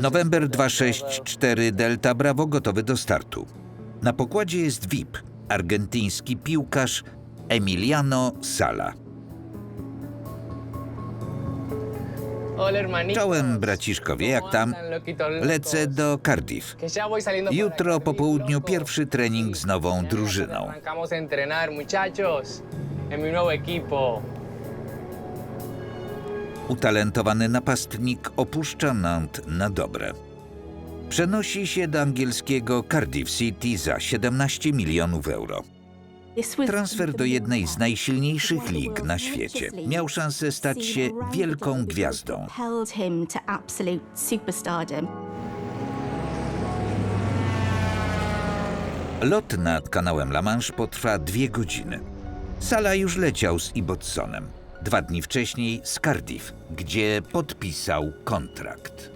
November 264 Delta Bravo gotowy do startu. Na pokładzie jest VIP, argentyński piłkarz Emiliano Sala. Czołem braciszkowie, jak tam? Lecę do Cardiff. Jutro po południu pierwszy trening z nową drużyną. Utalentowany napastnik opuszcza Nantes na dobre. Przenosi się do angielskiego Cardiff City za 17 milionów euro. Transfer do jednej z najsilniejszych lig na świecie. Miał szansę stać się wielką gwiazdą. Lot nad kanałem La Manche potrwa dwie godziny. Sala już leciał z Ibbotsonem. Dwa dni wcześniej z Cardiff, gdzie podpisał kontrakt.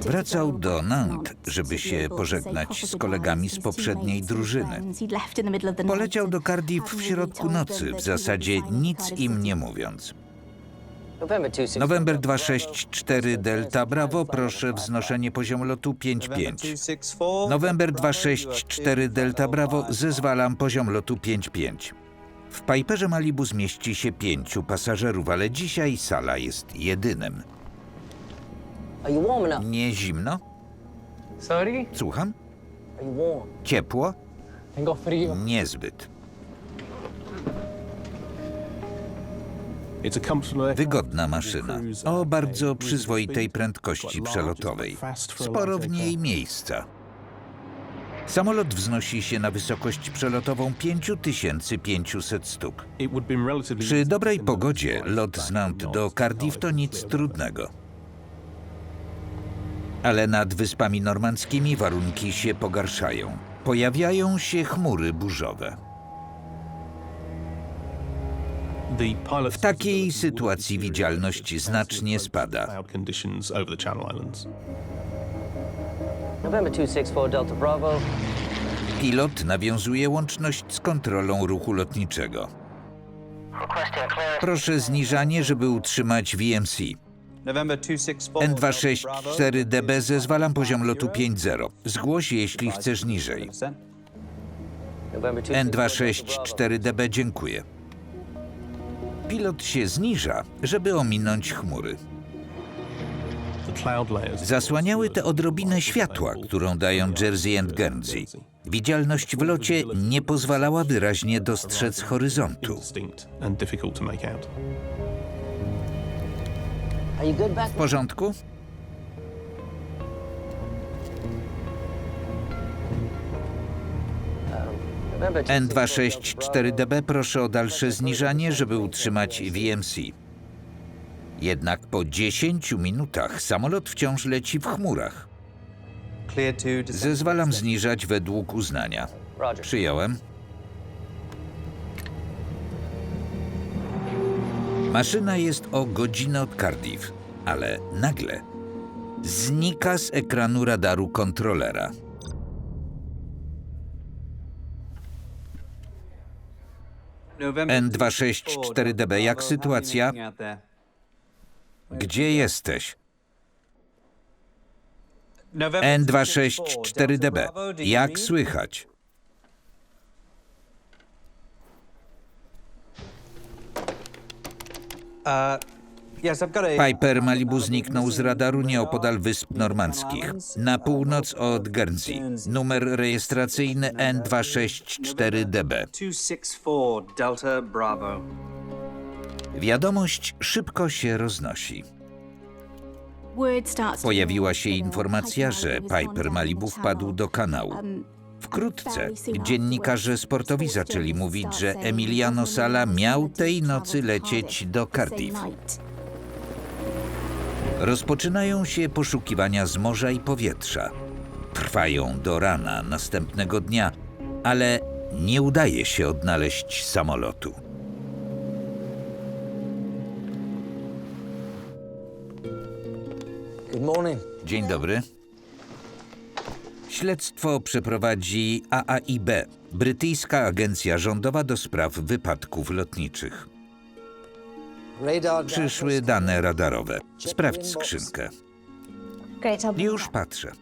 Wracał do Nantes, żeby się pożegnać z kolegami z poprzedniej drużyny. Poleciał do Cardiff w środku nocy, w zasadzie nic im nie mówiąc. November 264 Delta Bravo, proszę wznoszenie poziomu lotu 55. November 264 Delta Bravo, zezwalam poziom lotu 55. W Piperze Malibu zmieści się pięciu pasażerów, ale dzisiaj sala jest jedynym. Nie zimno? Sorry, Słucham? Ciepło? Niezbyt. Wygodna maszyna o bardzo przyzwoitej prędkości przelotowej. Sporo w niej miejsca. Samolot wznosi się na wysokość przelotową 5500 stóp. Przy dobrej pogodzie lot z from do Cardiff to nic trudnego. Ale nad wyspami normandzkimi warunki się pogarszają. Pojawiają się chmury burzowe. W takiej sytuacji widzialność znacznie spada. cloud conditions over the Channel Islands. November 264 Delta Bravo. Pilot nawiązuje łączność z kontrolą ruchu lotniczego. Proszę zniżanie, żeby utrzymać VMC. November 264 N264DB zezwalam poziom lotu 5.0. Zgłoś, jeśli chcesz niżej. November 264 N264DB dziękuję. Pilot się zniża, żeby ominąć chmury. Zasłaniały te odrobinę światła, którą dają Jersey and Guernsey. Widzialność w locie nie pozwalała wyraźnie dostrzec horyzontu. indistinct and N264DB proszę o dalsze zniżanie, żeby utrzymać VMC. Jednak po 10 minutach samolot wciąż leci w chmurach. Zezwalam zniżać według uznania. Przyjąłem. Maszyna jest o godzinę od Cardiff, ale nagle znika z ekranu radaru kontrolera. N264DB, jak sytuacja? Gdzie jesteś? November N264DB, jak słychać? słychać? Piper Malibu zniknął z radaru nieopodal Wysp Normandzkich, na północ od Guernsey. Numer rejestracyjny N264DB. 264 Delta Bravo. Wiadomość szybko się roznosi. Pojawiła się informacja, że Piper Malibu wpadł do kanału. Wkrótce dziennikarze sportowi zaczęli mówić, że Emiliano Sala miał tej nocy lecieć do Cardiff. Rozpoczynają się poszukiwania z morza i powietrza. Trwają do rana następnego dnia, ale nie udaje się odnaleźć samolotu. Good morning. Dzień dobry. Śledztwo przeprowadzi AAIB, brytyjska agencja rządowa do spraw wypadków lotniczych. Przyszły dane radarowe. Sprawdź skrzynkę. Już patrzę.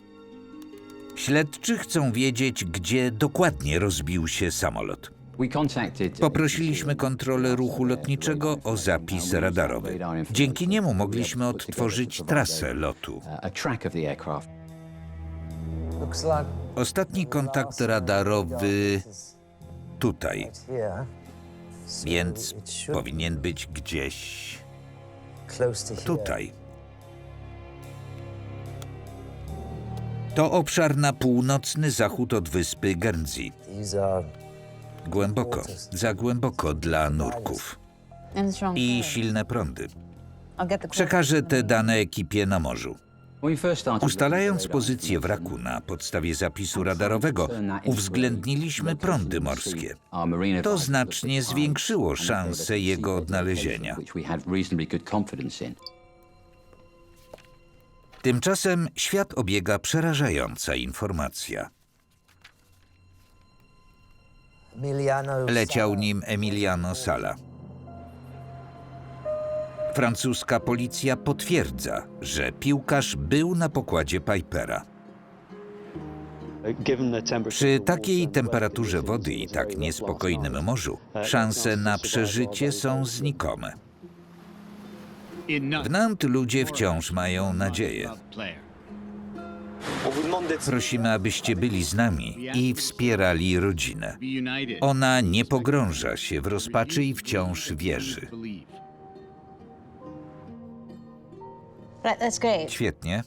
Śledczy chcą wiedzieć, gdzie dokładnie rozbił się samolot. Poprosiliśmy kontrolę ruchu lotniczego o zapis radarowy. Dzięki niemu mogliśmy odtworzyć trasę lotu. Ostatni kontakt radarowy tutaj, więc powinien być gdzieś tutaj. To obszar na północny zachód od wyspy Guernsey. Głęboko, za głęboko dla nurków. I silne prądy. Przekażę te dane ekipie na morzu. Ustalając pozycję wraku na podstawie zapisu radarowego, uwzględniliśmy prądy morskie. To znacznie zwiększyło szanse jego odnalezienia. Tymczasem świat obiega przerażająca informacja. Leciał nim Emiliano Sala. Francuska policja potwierdza, że piłkarz był na pokładzie Pipera. Przy takiej temperaturze wody i tak niespokojnym morzu, szanse na przeżycie są znikome. W Nantes ludzie wciąż mają nadzieję. Prosimy, abyście byli z nami i wspierali rodzinę. Ona nie pogrąża się w rozpaczy i wciąż wierzy. Right, that's great. Świetnie,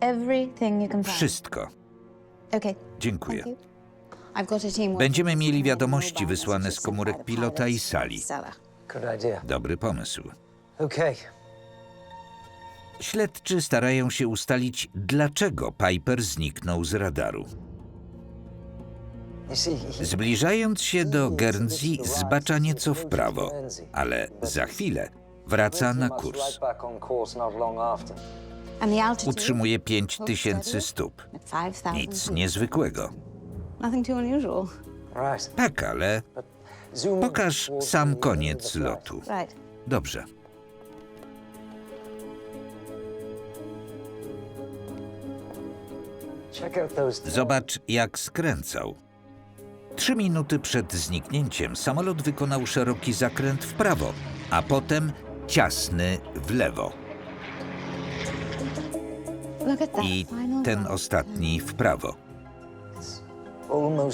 everything you can find. wszystko. Okay. Dziękuję. Thank you. I've got a team working Będziemy mieli wiadomości wysłane z komórek pilota i sali. Stella. Dobry pomysł. Okay. Śledczy starają się ustalić, dlaczego Piper zniknął z radaru. Zbliżając się do Guernsey, zbacza nieco w prawo, ale za chwilę wraca na kurs. Utrzymuje 5000 stóp. At 5,000 Nic niezwykłego. Tak, ale pokaż sam koniec lotu. Dobrze. Zobacz, jak skręcał. Trzy minuty przed zniknięciem samolot wykonał szeroki zakręt w prawo, a potem ciasny w lewo. I ten ostatni w prawo.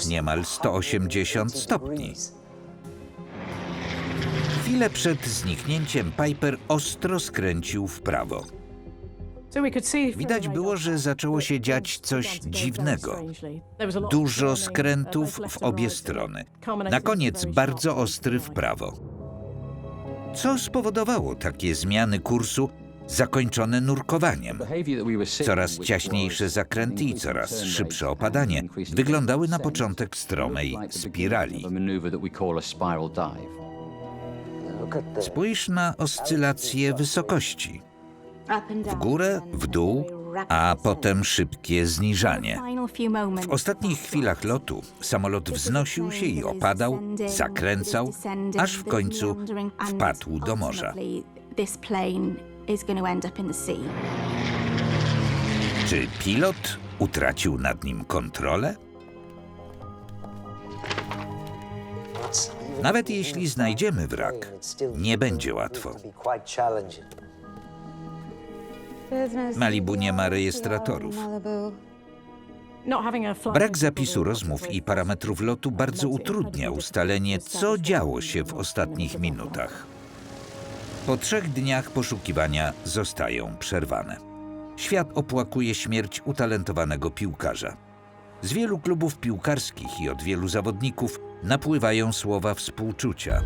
Niemal 180 stopni. Chwilę przed zniknięciem Piper ostro skręcił w prawo. Widać było, że zaczęło się dziać coś dziwnego. Dużo skrętów w obie strony. Na koniec bardzo ostry w prawo. Co spowodowało takie zmiany kursu zakończone nurkowaniem? Coraz ciaśniejsze zakręty i coraz szybsze opadanie wyglądały na początek stromej spirali. Spójrz na oscylacje wysokości. W górę, w dół, a potem szybkie zniżanie. W ostatnich chwilach lotu samolot wznosił się i opadał, zakręcał, aż w końcu wpadł do morza. Czy pilot utracił nad nim kontrolę? Nawet jeśli znajdziemy wrak, nie będzie łatwo. Malibu nie ma rejestratorów. Brak zapisu rozmów i parametrów lotu bardzo utrudnia ustalenie, co działo się w ostatnich minutach. Po trzech dniach poszukiwania zostają przerwane. Świat opłakuje śmierć utalentowanego piłkarza. Z wielu klubów piłkarskich i od wielu zawodników napływają słowa współczucia.